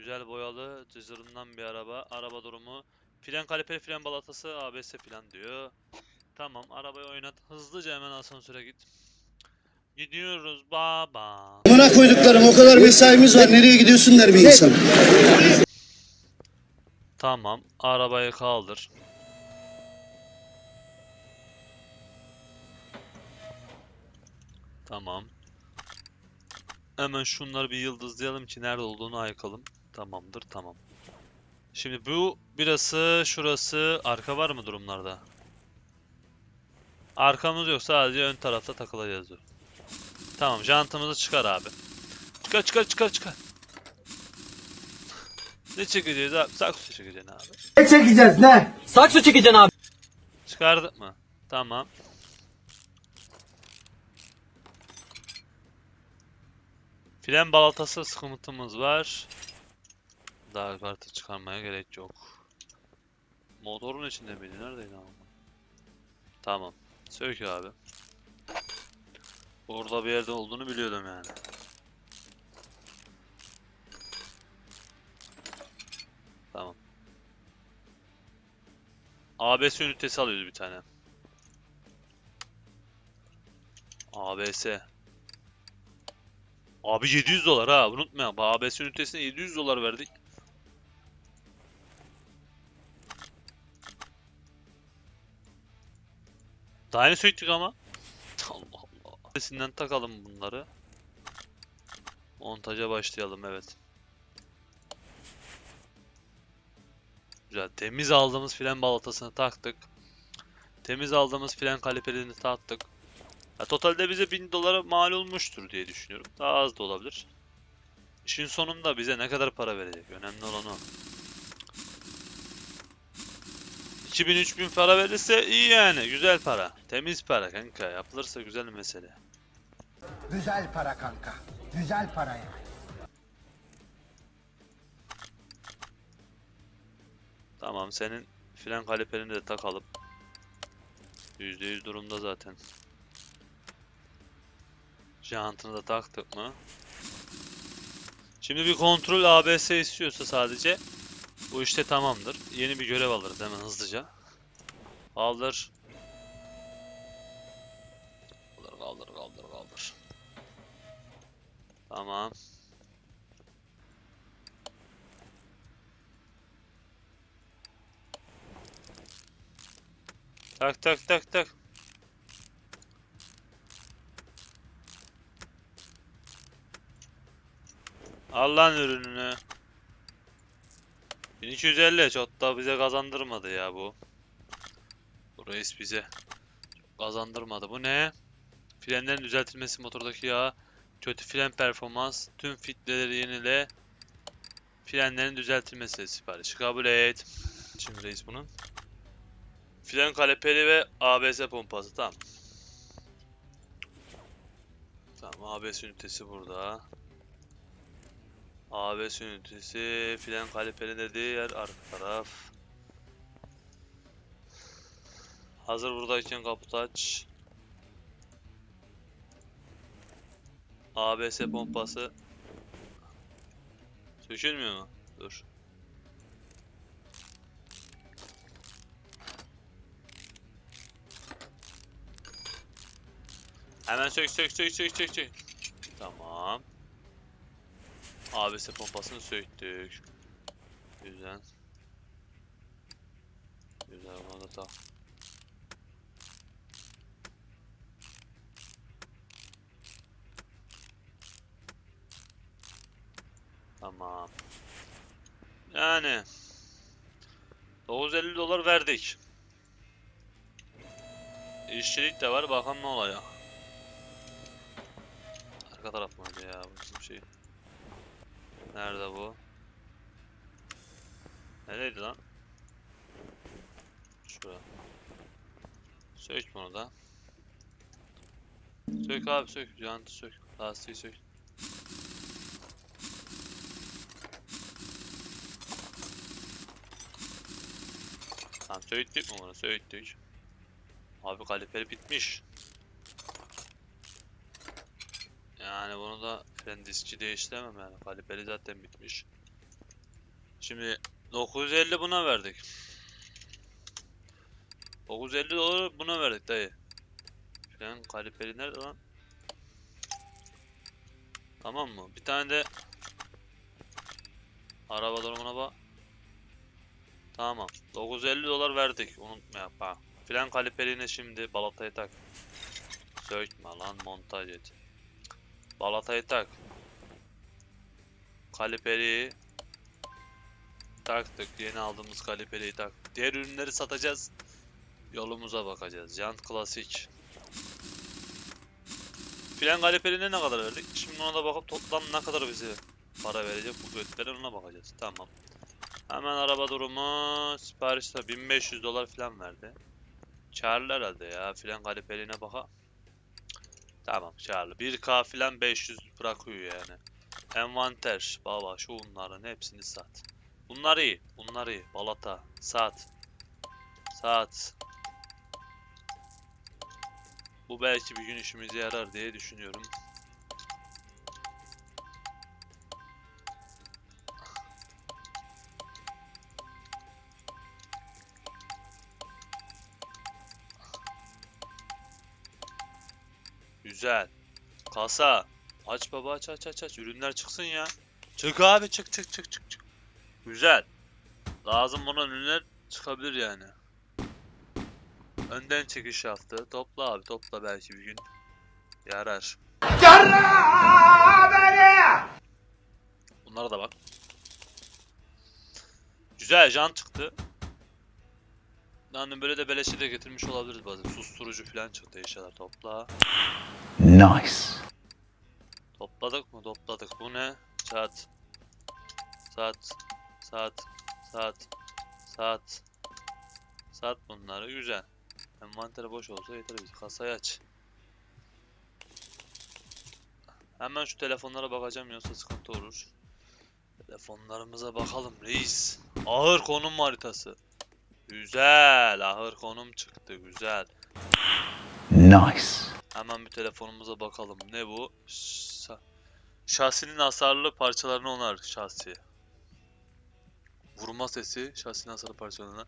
Güzel boyalı, cızırından bir araba. Araba durumu. Fren kaliperi, fren balatası, ABS falan diyor. Tamam, arabayı oynat. Hızlıca hemen asansöre git. Gidiyoruz baba. Amına koyduklarım o kadar mesaimiz var. Nereye gidiyorsun der bir insan. Tamam, arabayı kaldır. Tamam. Hemen şunları bir yıldızlayalım ki nerede olduğunu ayıkalım. Tamamdır, tamam. Şimdi bu birası, şurası, arka var mı durumlarda? Arkamız yok, sadece ön tarafta takılacağız. diyor. Tamam, jantımızı çıkar abi. Çıkar, çıkar, çıkar, çıkar. Ne çekeceğiz abi? Saksı çekeceksin abi. Ne çekeceğiz ne? Saksı çekeceksin abi. Çıkardık mı? Tamam. Fren balatası sıkıntımız var. Daha kartı çıkarmaya gerek yok. Motorun içinde miydi? Neredeydi ama? Tamam. Sök abi. Orada bir yerde olduğunu biliyordum yani. Tamam. ABS ünitesi alıyoruz bir tane. ABS. Abi 700 dolar ha unutma. Bu ABS ünitesine 700 dolar verdik. Daha yeni söktük ama. Allah Allah. Sesinden takalım bunları. Montaja başlayalım evet. Güzel. Temiz aldığımız fren balatasını taktık. Temiz aldığımız fren kaliperini taktık. Ya totalde bize 1000 dolara mal olmuştur diye düşünüyorum. Daha az da olabilir. İşin sonunda bize ne kadar para verecek? Önemli olan o. 2000-3000 para verirse iyi yani. Güzel para. Temiz para kanka. Yapılırsa güzel mesele. Güzel para kanka. Güzel para yani. Tamam senin fren kaliperini de takalım. %100 durumda zaten. Jantını da taktık mı? Şimdi bir kontrol ABS istiyorsa sadece bu işte tamamdır. Yeni bir görev alırız hemen hızlıca. Kaldır. Kaldır kaldır kaldır kaldır. Tamam. Tak tak tak tak. Al lan ürününü. 1250 çok da bize kazandırmadı ya bu. Bu reis bize çok kazandırmadı. Bu ne? Frenlerin düzeltilmesi motordaki yağ. Kötü fren performans. Tüm filtreleri yenile. Frenlerin düzeltilmesi siparişi kabul et. Şimdi reis bunun. Fren kaleperi ve ABS pompası tamam. Tamam ABS ünitesi burada. ABS ünitesi, fren kaliperi dediği yer arka taraf. Hazır buradayken kaputu aç. ABS pompası. Sökülmüyor mu? Dur. Hemen sök sök sök sök sök sök. Tamam. ABS pompasını söktük. Güzel. Güzel bunu da tak. Tamam. Yani 950 dolar verdik. İşçilik de var bakalım ne olacak. Arka taraf mıydı ya bu şey? Nerede bu? Nereydi lan? Şura. Sök bunu da. Sök abi sök. Jantı sök. Lastiği sök. Tamam söğüttük mü bunu? Söğüttük. Abi kaliper bitmiş. Yani bunu da fren diski değiştiremem yani. Kaliperi zaten bitmiş. Şimdi 950 buna verdik. 950 dolar buna verdik dayı. Fren kaliperi nerede lan? Tamam mı? Bir tane de araba durumuna bak. Tamam. 950 dolar verdik. Unutma yap. Fren kaliperine şimdi balatayı tak. Sökme lan montaj et. Balatayı tak. Kaliperi taktık. Yeni aldığımız kaliperiyi tak. Diğer ürünleri satacağız. Yolumuza bakacağız. Jant klasik. Fren kaliperine ne kadar verdik? Şimdi ona da bakıp toplam ne kadar bize para verecek bu götlerin ona bakacağız. Tamam. Hemen araba durumu siparişte 1500 dolar falan verdi. Karlı herhalde ya. Fren kaliperine baka. Tamam karlı. 1K falan 500 bırakıyor yani. Envanter. Baba şu bunların hepsini sat. Bunlar iyi. Bunlar iyi. Balata. Sat. Sat. Bu belki bir gün işimize yarar diye düşünüyorum. Güzel. Kasa. Aç baba aç aç aç aç. Ürünler çıksın ya. Çık abi çık çık çık çık çık. Güzel. Lazım olan ürünler çıkabilir yani. Önden çekiş yaptı. Topla abi topla belki bir gün. Yarar. Bunlara da bak. Güzel can çıktı. Yani böyle de beleşe de getirmiş olabiliriz bazen. Susturucu falan çıktı eşyalar topla. Nice. Topladık mı? Topladık. Bu ne? Saat. Saat. Saat. Saat. Saat. Saat bunları. Güzel. Envanteri boş olsa yeter bize. Kasayı aç. Hemen şu telefonlara bakacağım yoksa sıkıntı olur. Telefonlarımıza bakalım reis. Ağır konum haritası. Güzel. Ağır konum çıktı. Güzel. Nice. Hemen bir telefonumuza bakalım. Ne bu? Şa- şasinin hasarlı parçalarını onar şasi. Vurma sesi şasinin hasarlı parçalarına.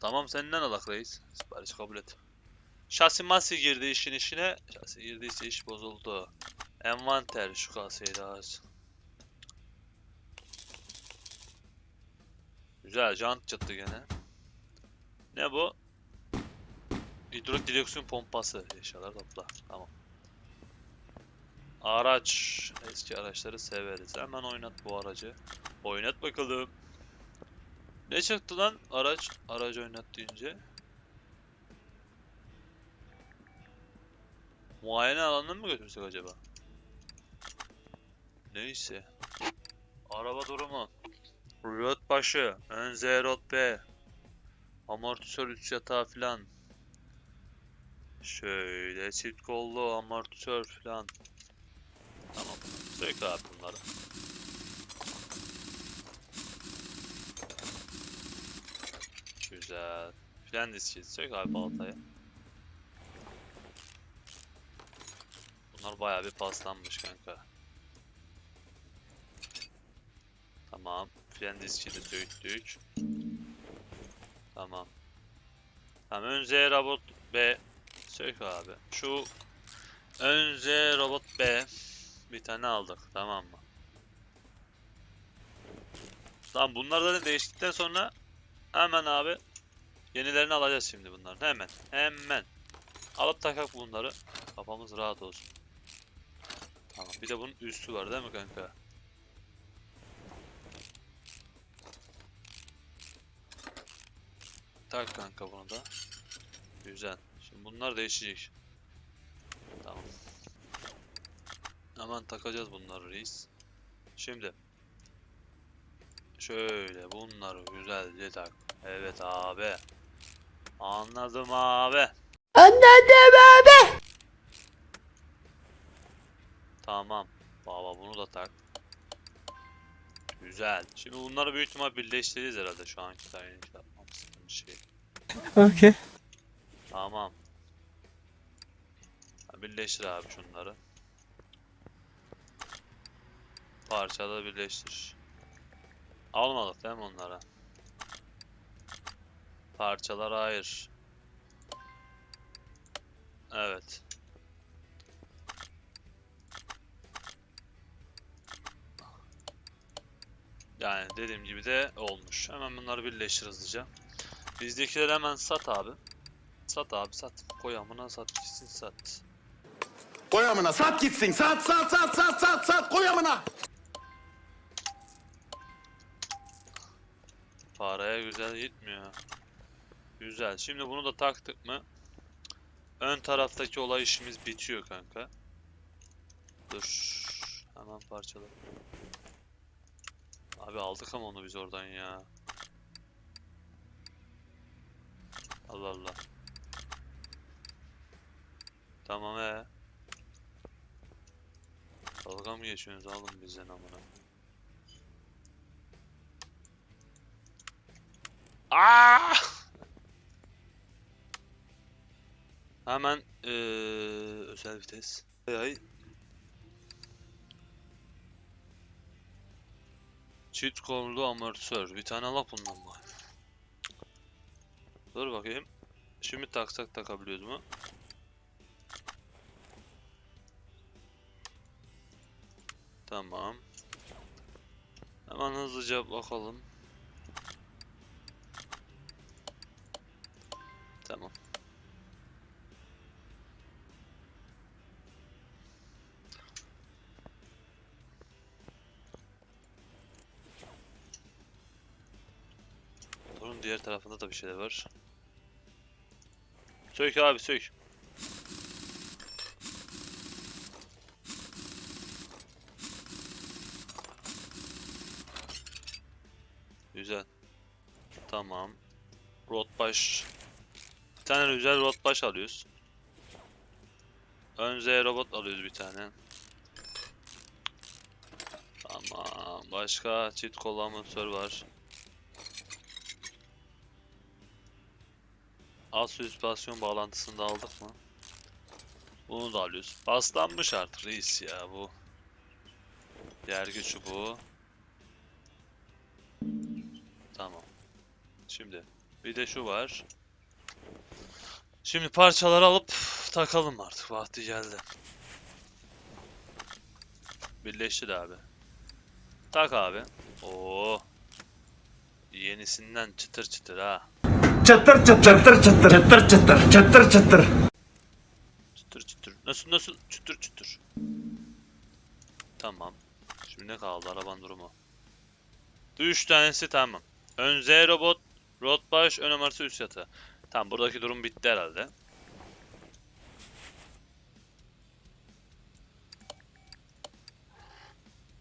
Tamam senden alak reis. Sipariş kabul et. Şasi masi girdi işin işine. Şasi girdiyse iş bozuldu. Envanter şu kasayı da aç. Güzel jant çıktı gene. Ne bu? Hidrolik direksiyon pompası eşyalar topla. Tamam. Araç. Eski araçları severiz. Hemen oynat bu aracı. Oynat bakalım. Ne çıktı lan araç? Aracı oynat deyince. Muayene alanına mı götürsek acaba? Neyse. Araba durumu. Rot başı. Ön Z rot B. Amortisör 3 yatağı filan. Şöyle çift kollu amortisör falan. Tamam. Sök abi bunları. Güzel. Fren diski sök abi baltaya. Bunlar bayağı bir paslanmış kanka. Tamam. Fren diski de söktük. Tamam. Tamam ön Z robot B Sök abi. Şu ön Z robot B bir tane aldık tamam mı? Tamam bunlar da değiştikten sonra hemen abi yenilerini alacağız şimdi bunların hemen hemen alıp takak bunları kafamız rahat olsun. Tamam bir de bunun üstü var değil mi kanka? Tak kanka bunu da. Güzel. Şimdi bunlar değişecek. Tamam. Hemen takacağız bunları reis. Şimdi. Şöyle bunları güzelce tak. Evet abi. Anladım abi. Anladım abi. Tamam. Baba bunu da tak. Güzel. Şimdi bunları büyük ihtimal birleştiririz herhalde şu anki bir şey. Okay. Tamam. Birleştir abi şunları. Parçala birleştir. Almadık değil mi onlara? Parçalar hayır. Evet. Yani dediğim gibi de olmuş. Hemen bunları birleştir hızlıca. Bizdekileri hemen sat abi. Sat abi sat. Koy amına sat gitsin sat. Koy amına sat gitsin. Sat sat sat sat sat sat koy amına. Paraya güzel gitmiyor. Güzel. Şimdi bunu da taktık mı? Ön taraftaki olay işimiz bitiyor kanka. Dur. Hemen parçala. Abi aldık ama onu biz oradan ya. Allah Allah. Tamam he. Dalga mı geçiyorsunuz oğlum bizden amına? Aa! Hemen eee özel vites. Ay. Çift kollu amortisör. Bir tane al bundan mı? Dur bakayım. Şimdi taksak takabiliyoruz mu? Tamam. Hemen hızlıca bakalım. Tamam. Bunun diğer tarafında da bir şeyler var. Sök abi sök. Güzel. Tamam. Rotbaş. Bir tane güzel rotbaş alıyoruz. Ön Z robot alıyoruz bir tane. Tamam. Başka çift kol amatör var. Alt süspansiyon bağlantısını da aldık mı? Bunu da alıyoruz. Paslanmış artık reis ya bu. Yergi çubuğu. Tamam. Şimdi bir de şu var. Şimdi parçaları alıp takalım artık. Vakti geldi. Birleştir abi. Tak abi. Oo. Yenisinden çıtır çıtır ha. Çıtır çıtır çıtır çıtır çıtır çıtır çıtır çıtır. Çıtır çıtır. Nasıl nasıl? Çıtır çıtır. Tamam. Şimdi ne kaldı arabanın durumu? 3 tanesi tamam. Ön Z robot, rot baş, ön amarsı üst yatağı. Tamam buradaki durum bitti herhalde.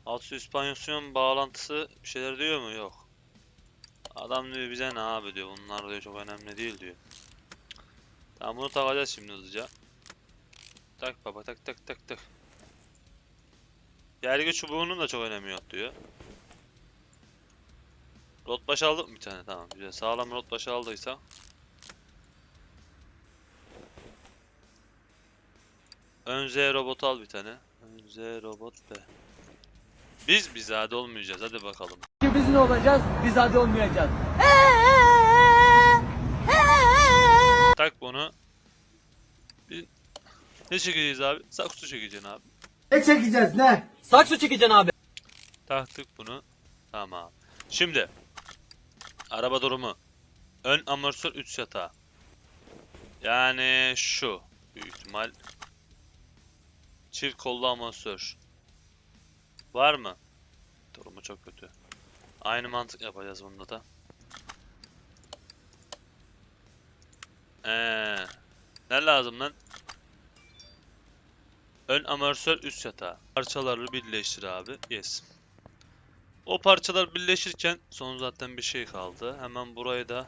Alt süspansiyon bağlantısı bir şeyler diyor mu? Yok. Adam diyor bize ne abi diyor. Bunlar diyor çok önemli değil diyor. Tamam bunu takacağız şimdi hızlıca. Tak baba tak tak tak tak. Yergi çubuğunun da çok önemi yok diyor. Rot başı aldık mı bir tane? Tamam güzel. Sağlam rot başı aldıysa. Ön Z robot al bir tane. Ön Z robot be. Biz biz hadi olmayacağız. Hadi bakalım. Ne olacağız? Biz hadi olmayacağız. Tak bunu. Bir... Ne çekeceğiz abi? Saksı çekeceksin abi. Ne çekeceğiz ne? Saksı çekeceksin abi. Taktık bunu. Tamam. Şimdi araba durumu. Ön amortisör 3 yatağı. Yani şu büyük ihtimal çift kollu amortisör. Var mı? Durumu çok kötü. Aynı mantık yapacağız bunda da. Ee, ne lazım lan? Ön amortisör üst yatağı. Parçaları birleştir abi. Yes. O parçalar birleşirken son zaten bir şey kaldı. Hemen burayı da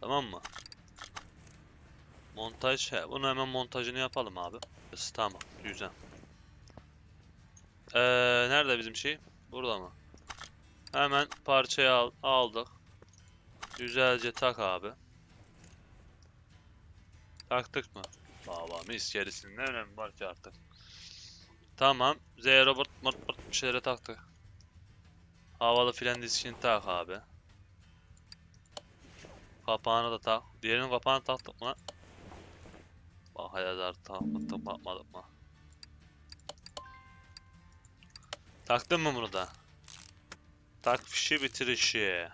Tamam mı? Montaj. He, bunu hemen montajını yapalım abi. Tamam. Güzel. Ee, nerede bizim şey? Burada mı? Hemen parçayı al, aldık. Güzelce tak abi. Taktık mı? Baba mis gerisinin ne önemi var ki artık. Tamam. Z Robert mırt mırt bir şeylere taktı. Havalı fren diskini tak abi. Kapağını da tak. Diğerinin kapağını taktık mı? Bak hayal takmadık bakmadık mı? Taktın mı bunu da? Tak fişi bitir işi.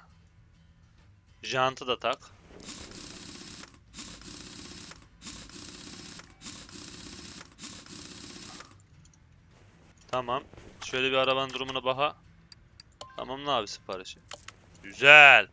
Jantı da tak. Tamam. Şöyle bir arabanın durumuna baka. Tamam ne abi siparişi. Güzel.